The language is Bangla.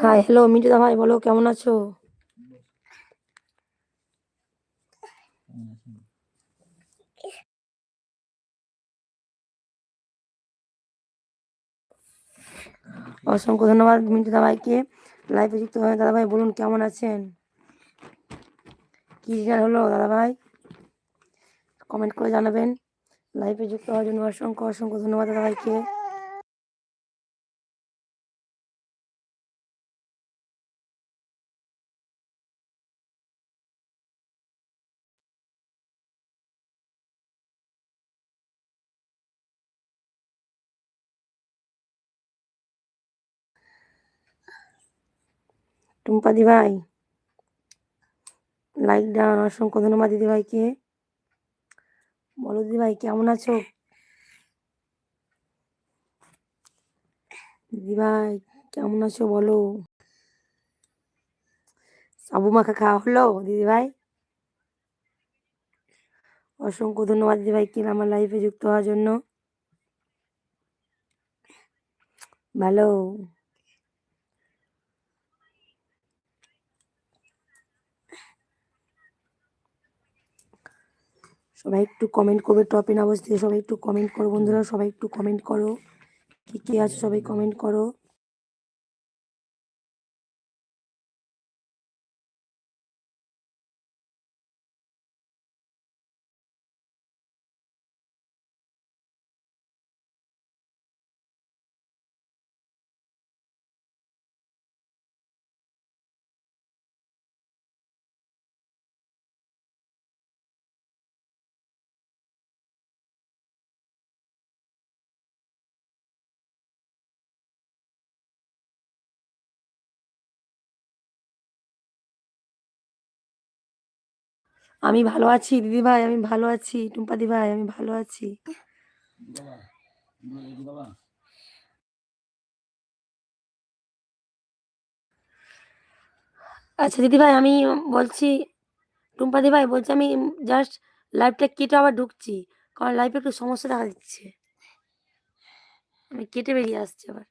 হাই হ্যালো মিঠুদা ভাই, বলো, কেমন আছো? অসংখ্য ধন্যবাদ মিঠুদা ভাইকে। লাইভে যুক্ত হয়ে দাদা ভাই, বলুন, কেমন আছেন? কি রেজাল্ট হলো দাদা ভাই? কমেন্ট করে জানাবেন। লাইভে যুক্ত হওয়ার জন্য অসংখ্য অসংখ্য ধন্যবাদ দাদা ভাইকে। টুম্পা দি ভাই লাইক ডান অসংখ্য ধন্যবাদ দিদি ভাইকে বলো দিদি ভাই কেমন আছো? দিদি ভাই কেমন আছো বলো? সাবু মাখা খাওয়া হলো দিদি ভাই অসংখ্য ধন্যবাদ দিদি ভাইকে আমার লাইফে যুক্ত হওয়ার জন্য। ভালো। সবাই একটু কমেন্ট করবে টপিন অবস্থায় সবাই একটু কমেন্ট করো বন্ধুরা, সবাই একটু কমেন্ট করো। কি, কে আছে সবাই কমেন্ট করো। আমি ভালো আছি দিদি ভাই আমি ভালো আছি টুম্পাদি ভাই আমি ভালো আছি। আচ্ছা দিদি ভাই আমি বলছি টুম্পাদি ভাই বলছি আমি জাস্ট লাইভটা কেটে আবার ঢুকছি, কারণ লাইভে একটু সমস্যা দেখা দিচ্ছে আমি কেটে বেরিয়ে আসছি আবার।